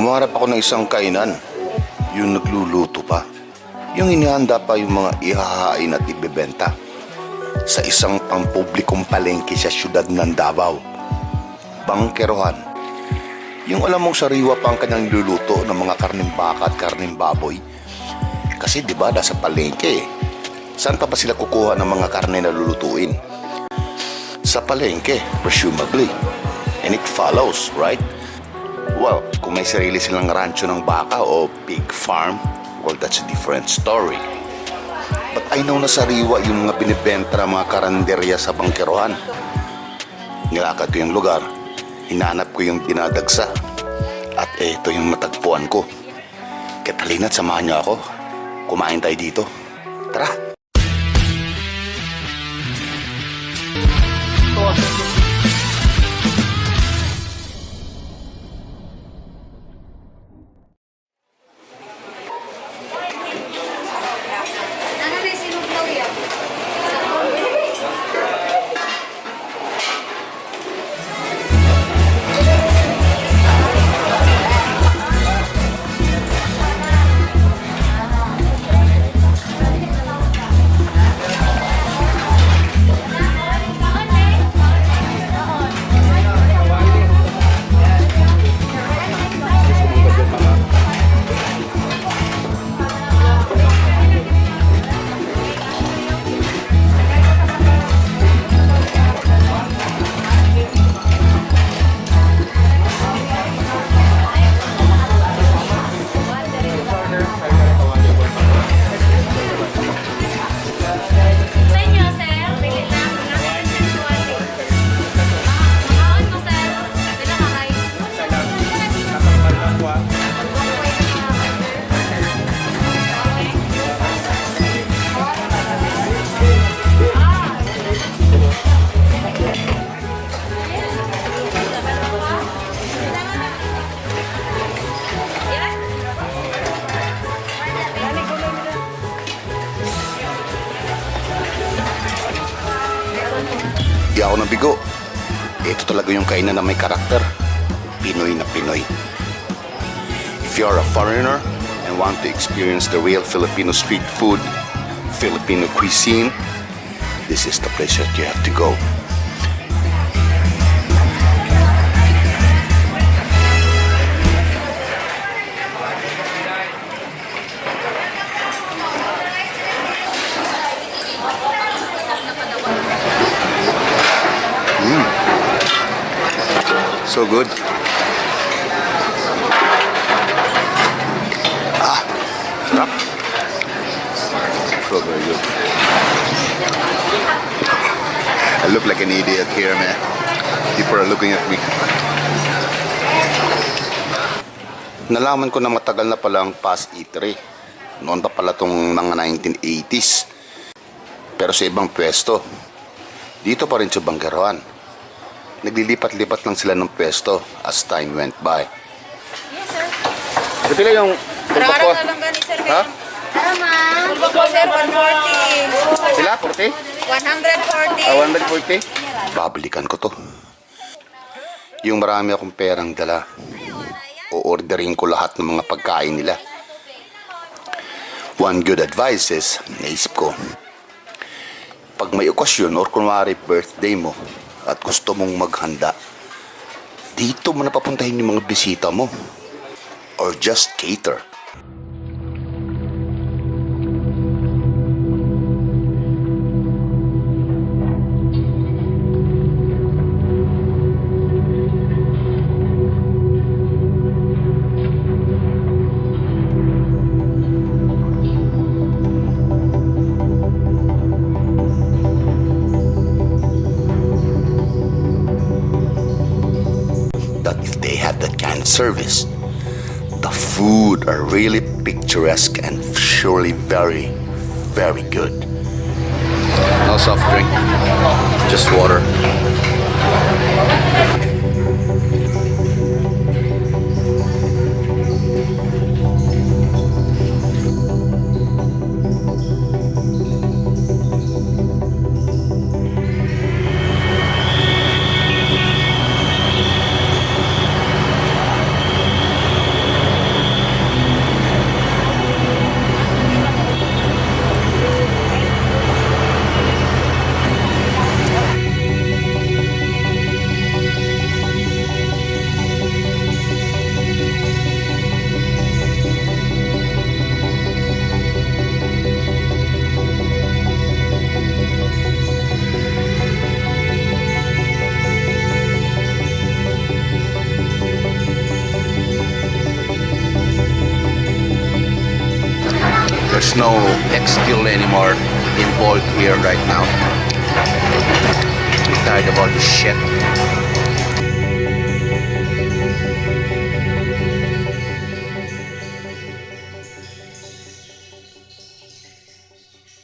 Humarap ako ng isang kainan. Yung nagluluto pa. Yung inihanda pa yung mga ihahain at ibebenta. Sa isang pampublikong palengke sa syudad ng Davao. Bangkerohan. Yung alam mong sariwa pa ang kanyang niluluto ng mga karning baka at karning baboy. Kasi di ba nasa palengke eh. Saan pa ba sila kukuha ng mga karne na lulutuin? Sa palengke, presumably. And it follows, right? Well, kung may sarili silang rancho ng baka o pig farm, well, that's a different story. But I know na sariwa yung mga binibenta ng mga karanderya sa bangkerohan. Nilakad ko yung lugar, hinanap ko yung dinadagsa, at eto yung matagpuan ko. Katalina't samahan niyo ako. Kumain tayo dito. Tara! Di ako nabigo. Ito talaga yung kainan na may karakter. Pinoy na Pinoy. If you're a foreigner and want to experience the real Filipino street food, Filipino cuisine, this is the place that you have to go. So good. Ah, sarap. So very good. I look like an idiot here, man. People are looking at me. Nalaman ko na matagal na pala ang past eatery. Noon pa pala tong mga 1980s. Pero sa ibang pwesto. Dito pa rin sa Bangkeroan naglilipat-lipat lang sila ng pwesto as time went by. Yes, sir. Ito pila yung Araw-araw na lang gani, sir. Ha? Tara, ma'am. Sir, 140. Sila? 40? 140. Ah, 140? Babalikan ko to. Yung marami akong perang dala, o-orderin ko lahat ng mga pagkain nila. One good advice is, naisip ko, pag may okasyon or kunwari birthday mo at gusto mong maghanda, dito mo na papuntahin yung mga bisita mo. Or just cater. Service, the food are really picturesque and surely very, very good. No soft drink, just water. No ex-skill anymore involved here right now. I'm tired of all this shit.